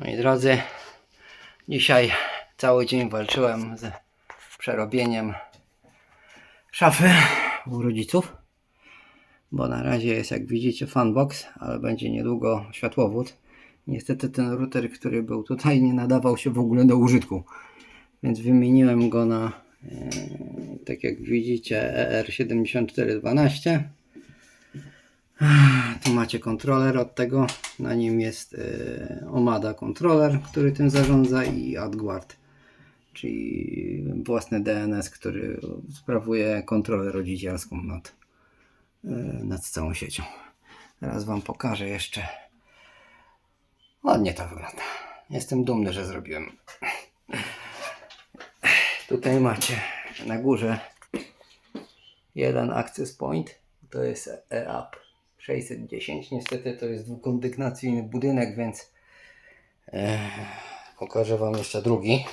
Moi drodzy, dzisiaj cały dzień walczyłem z przerobieniem szafy u rodziców, bo na razie jest jak widzicie fanbox, ale będzie niedługo światłowód. Niestety ten router, który był tutaj nie nadawał się w ogóle do użytku, więc wymieniłem go na e, tak jak widzicie E ER7412 tu macie kontroler od tego. Na nim jest e, Omada kontroler, który tym zarządza i AdGuard, czyli własny DNS, który sprawuje kontrolę rodzicielską nad, e, nad całą siecią. Teraz Wam pokażę jeszcze. Ładnie to wygląda. Jestem dumny, że zrobiłem. Tutaj macie na górze jeden access point. To jest EAP 610. Niestety to jest dwukondygnacyjny budynek, więc e, pokażę Wam jeszcze drugi.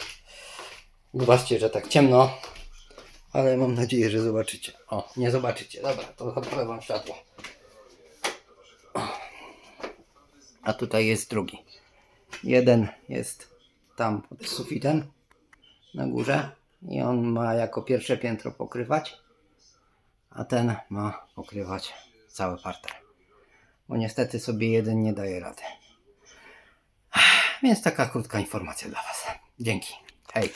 Zobaczcie, że tak ciemno, ale mam nadzieję, że zobaczycie. O, nie zobaczycie. Dobra, to chyba Wam światło. A tutaj jest drugi. Jeden jest tam pod sufitem na górze i on ma jako pierwsze piętro pokrywać a ten ma pokrywać cały parter. Bo niestety sobie jeden nie daje rady. Więc taka krótka informacja dla Was. Dzięki. Hej.